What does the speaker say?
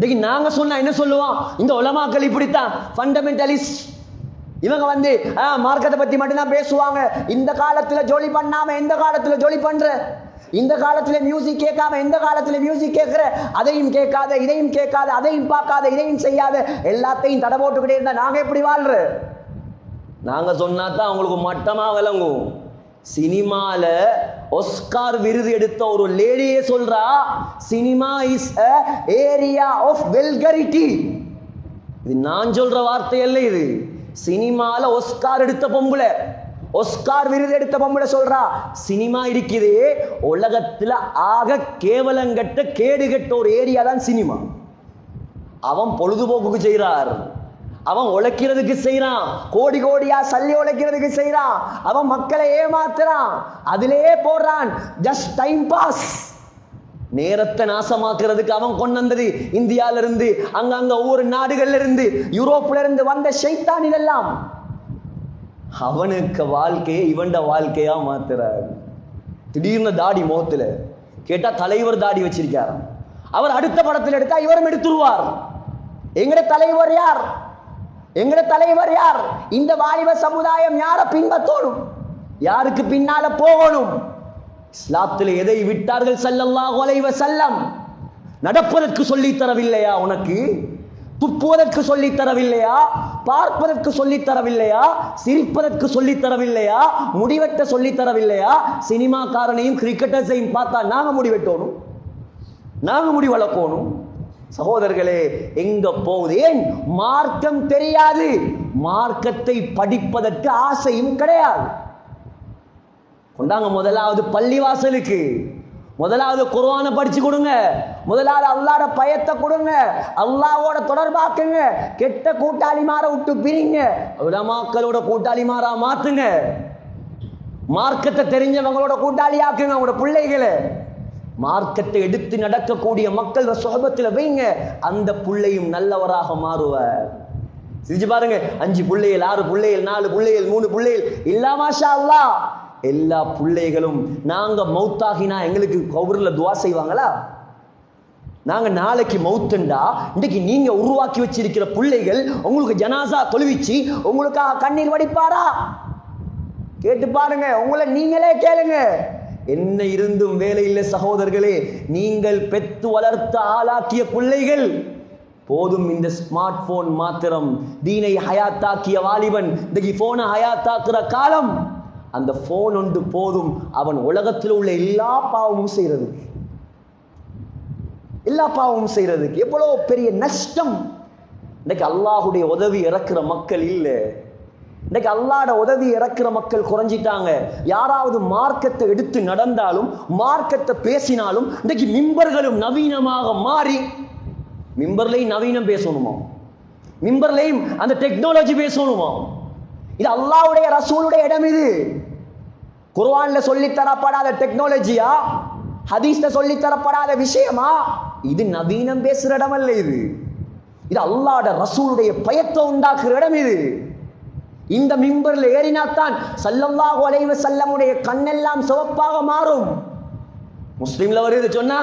இன்னைக்கு நாங்க சொன்னா என்ன சொல்லுவோம்? இந்த உலமாக்கள் இப்படித்தான். ஃபண்டமெண்டலிஸ்ட் இவங்க வந்து ஆ, மார்க்கத்தை பத்தி மட்டும்தான் பேசுவாங்க. இந்த காலத்துல ஜோலி பண்ணாம எந்த காலத்துல ஜோலி பண்ற? இந்த காலத்துல மியூசிக் கேட்காம எந்த காலத்துல மியூசிக் கேட்கிற? அதையும் கேட்காத இதையும் கேட்காத அதையும் பார்க்காத இதையும் செய்யாத எல்லாத்தையும் தடை போட்டுக்கிட்டே இருந்தா நாங்க எப்படி வாழ்ற? நாங்க சொன்னா தான் அவங்களுக்கு மட்டமா விளங்கும். சினிமால ஒஸ்கார் விருது எடுத்த ஒரு லேடியே சொல்றா cinema is a area of vulgarity இது நான் சொல்ற வார்த்தை அல்ல இது. சினிமால ஒஸ்கார் எடுத்த பொம்புல ஒஸ்கார் விருது எடுத்த பொம்பளை சொல்றா சினிமா இருக்குது. உலகத்துல ஆக கேவலங்கட்ட கேடுகட்ட ஒரு ஏரியா தான் சினிமா அவன் பொழுதுபோக்குக்கு செய்கிறார் அவன் உழைக்கிறதுக்கு செய்றான். கோடி கோடியா சல்லி உழைக்கிறதுக்கு செய்றான். அவன் மக்களை ஏமாத்துறான். அதிலேயே போடுறான். ஜஸ்ட் டைம் பாஸ் நேரத்தை நாசமாக்குறதுக்கு அவன் கொண்டு வந்தது இந்தியால இருந்து அங்கங்க ஒவ்வொரு நாடுகள்ல இருந்து யூரோப்ல இருந்து வந்த ஷைத்தான் இதெல்லாம். அவனுக்கு வாழ்க்கையை இவன்ட வாழ்க்கையா மாத்துறாரு. திடீர்னு தாடி முகத்துல கேட்டா தலைவர் தாடி வச்சிருக்காராம். அவர் அடுத்த படத்தில் எடுத்தா இவரும் எடுத்துருவார். எங்கட தலைவர் யார்? எங்கட தலைவர் யார்? இந்த வாலிப சமுதாயம் யார பின்பற்றணும்? யாருக்கு பின்னால போகணும்? இஸ்லாத்தில் எதை விட்டார்கள் செல்லல்லா அலைஹி செல்லம் நடப்பதற்கு சொல்லித் தரவில்லையா உனக்கு? துப்புவதற்கு சொல்லித் தரவில்லையா? பார்ப்பதற்கு சொல்லித் தரவில்லையா? சிரிப்பதற்கு சொல்லித் தரவில்லையா? முடிவெட்ட சொல்லித் தரவில்லையா? சினிமாக்காரனையும் கிரிக்கெட்டர்ஸையும் பார்த்தா நாங்க முடிவெட்டணும்? நாங்க முடி வளர்க்கணும் சகோதரர்களே எங்க போகுது? ஏன் மார்க்கம் தெரியாது? மார்க்கத்தை படிப்பதற்கு ஆசையும் கிடையாது. கொண்டாங்க முதலாவது பள்ளிவாசலுக்கு. முதலாவது குர்ஆனை படிச்சு கொடுங்க. முதலாவது அல்லாட பயத்தை கொடுங்க. அல்லாவோட தொடர்பாக்குங்க. கெட்ட கூட்டாளிமார விட்டு பிரிங்க. உலமாக்களோட கூட்டாளிமாரா மாத்துங்க. மார்க்கத்தை தெரிஞ்சவங்களோட கூட்டாளி ஆக்குங்க உங்களோட பிள்ளைகளை. மார்க்கத்தை எடுத்து நடக்கக்கூடிய மக்கள் சுகபத்தில் வைங்க. அந்த புள்ளையும் நல்லவராக மாறுவார். சிரிச்சு பாருங்க. அஞ்சு பிள்ளைகள் ஆறு பிள்ளைகள் நாலு பிள்ளைகள் மூணு பிள்ளைகள். இல்லா மாஷா அல்லா எல்லா பிள்ளைகளும் நாங்க மௌத்தாகினா எங்களுக்கு கவுரில் துவா செய்வாங்களா? நாங்க நாளைக்கு மௌத்துண்டா? இன்னைக்கு நீங்க உருவாக்கி வச்சிருக்கிற பிள்ளைகள் உங்களுக்கு ஜனாசா தொழுவிச்சு உங்களுக்காக கண்ணீர் வடிப்பாரா? கேட்டு பாருங்க. உங்களை நீங்களே கேளுங்க. என்ன இருந்தும் வேலை இல்லை சகோதரர்களே நீங்கள் பெத்து வளர்த்த ஆளாக்கிய பிள்ளைகள். போதும் இந்த ஸ்மார்ட் போன் மாத்திரம். தீனை ஹயாத்தாக்கிய வாலிபன் இந்த போனை ஹயாத்தாக்குற காலம். அந்த போன் ஒன்று போதும். அவன் உலகத்தில் உள்ள எல்லா பாவமும் செய்கிறது. எல்லா பாவமும் செய்கிறதுக்கு எவ்வளோ பெரிய நஷ்டம். இன்னைக்கு அல்லாஹுடைய உதவி இறக்குற மக்கள் இல்லை. இன்னைக்கு அல்லாட உதவி இறக்குற மக்கள் குறைஞ்சிட்டாங்க. யாராவது மார்க்கத்தை எடுத்து நடந்தாலும் மார்க்கத்தை பேசினாலும் இன்னைக்கு மிம்பர்களும் நவீனமாக மாறி மிம்பர்லையும் நவீனம் பேசணுமா? மிம்பர்லையும் அந்த டெக்னாலஜி பேசணுமா? இது அல்லாவுடைய ரசூலுடைய இடம் இது. குர்வான்ல சொல்லித்தரப்படாத டெக்னாலஜியா ஹதீஸ்ல சொல்லித் தரப்படாத விஷயமா? இது நவீனம் பேசுற இடம் அல்ல இது. இது அல்லாட ரசூலுடைய பயத்தை உண்டாக்குற இடம் இது. இந்த மிம்பரில் ஏறினாத்தான் சல்லல்லாஹு அலைவ செல்லமுடைய கண்ணெல்லாம் சிவப்பாக மாறும். முஸ்லீம்ல வருது சொன்னா